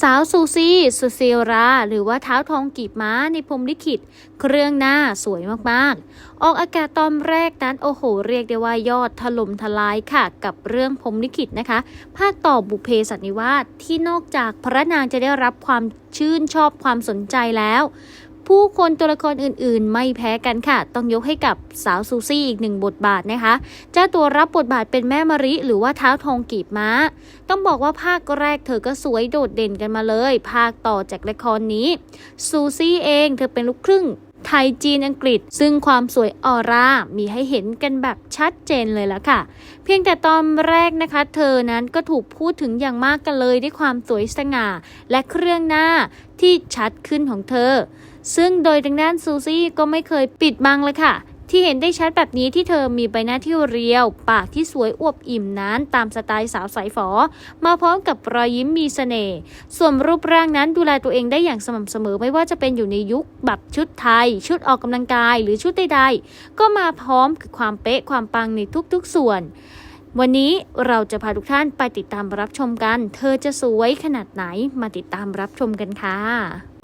สาวซูซี่ซูเซรา หรือว่าเท้าทองกีบม้าในพรมลิขิต เครื่องหน้าสวยมากๆ ออกอากาศตอนแรกนั้น โอ้โห เรียกได้ว่ายอดถล่มทลายค่ะ กับเรื่องพรมลิขิตนะคะ ภาคต่อบุเพสันนิวาสที่นอกจากพระนางจะได้รับความชื่นชอบความสนใจแล้ว ผู้คนตัวละครอื่นๆ ไม่แพ้กันค่ะ ต้องยกให้กับสาวซูซี่อีกหนึ่งบทบาทนะคะเจ้าตัวรับบทบาทเป็นแม่มาริหรือว่าเท้าทองกีบม้า ต้องบอกว่าภาคแรกเธอก็สวยโดดเด่นกันมาเลย ภาคต่อจากละครนี้ซูซี่เองเธอเป็นลูกครึ่ง ไทยจีนอังกฤษ ซึ่งความสวยออร่ามีให้เห็นกันแบบชัดเจนเลยละค่ะ เพียงแต่ตอนแรกนะคะ เธอนั้นก็ถูกพูดถึงอย่างมากกันเลยด้วยความสวยสง่า และเครื่องหน้าที่ชัดขึ้นของเธอ ซึ่งโดยทางด้านซูซี่ก็ไม่เคยปิดบังเลยค่ะ ที่เห็นได้ชัดแบบนี้ที่เธอมีใบหน้าที่เรียว ปากที่สวยอวบอิ่มนั้นตามสไตล์สาวสายฝอ มาพร้อมกับรอยยิ้มมีเสน่ห์ ส่วนรูปร่างนั้นดูแลตัวเองได้อย่างสม่ำเสมอไม่ว่าจะเป็นอยู่ในยุคแบบชุดไทย ชุดออกกำลังกายหรือชุดใดๆ ก็มาพร้อมกับความเป๊ะความปังในทุกๆส่วน วันนี้เราจะพาทุกท่านไปติดตามรับชมกัน เธอจะสวยขนาดไหนมาติดตามรับชมกันค่ะ